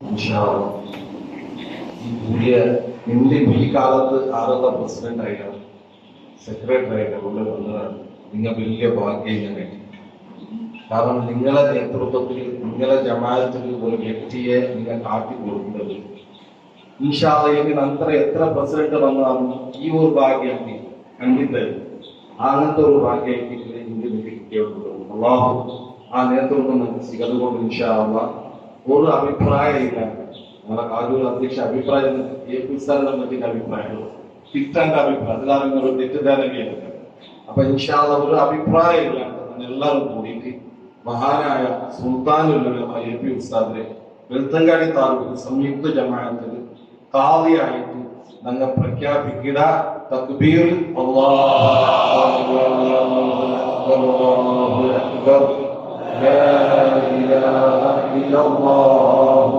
ഇൻഷാല്ലാ. പുതിയ നിന്റെ ഈ കാലത്ത് ആരുടെ പ്രസിഡന്റ് ആയിട്ടാണ് സെക്രട്ടറി ആയിട്ട് ഉള്ള വന്നതാണ്. നിങ്ങൾ വലിയ ഭാഗ്യം ഞാൻ കിട്ടി കാരണം നിങ്ങളെ നേതൃത്വത്തിൽ നിങ്ങളെ ജമാഅത്തിൽ ഒരു വ്യക്തിയെ നിങ്ങൾ കാട്ടി കൊടുക്കുന്നത്. ഇൻഷാല്ലയിൽ അത്ര എത്ര പ്രസിഡന്റ് വന്നാലും ഈ ഒരു ഭാഗ്യം എനിക്ക് കണ്ടിട്ട് അങ്ങനത്തെ ഒരു ഭാഗ്യം എനിക്ക് ഇന്ത്യ കിട്ടിയിട്ടുള്ളൂ അള്ളാഹു ആ നേതൃത്വം നമുക്ക് ഇൻഷാ ഇൻഷാല്ല ഒരു നമ്മളെ കാജൂർ അധ്യക്ഷ അഭിപ്രായം എ പി സാറിനെ പറ്റിയ അഭിപ്രായങ്ങൾ തിട്ടന്റെ അഭിപ്രായം അതിലാണ് ഒരു തെറ്റിദ്ധാരണയാണ്. അപ്പൊ ഇൻഷാല്ല ഒരു അഭിപ്രായം ഇല്ലാണ്ട് എല്ലാവരും കൂടിയിട്ട് മഹാനായ സുൽത്താനുല്ലമ എ പി ഉസ്താദിനെ വെളുത്തങ്കാടി താലൂക്ക് സംയുക്ത ജമാഅത്തിൽ കാളിയായിട്ട് ഞങ്ങൾ പ്രഖ്യാപിക്കുക. തക്ബീർ അല്ലാഹു അക്ബർ. الله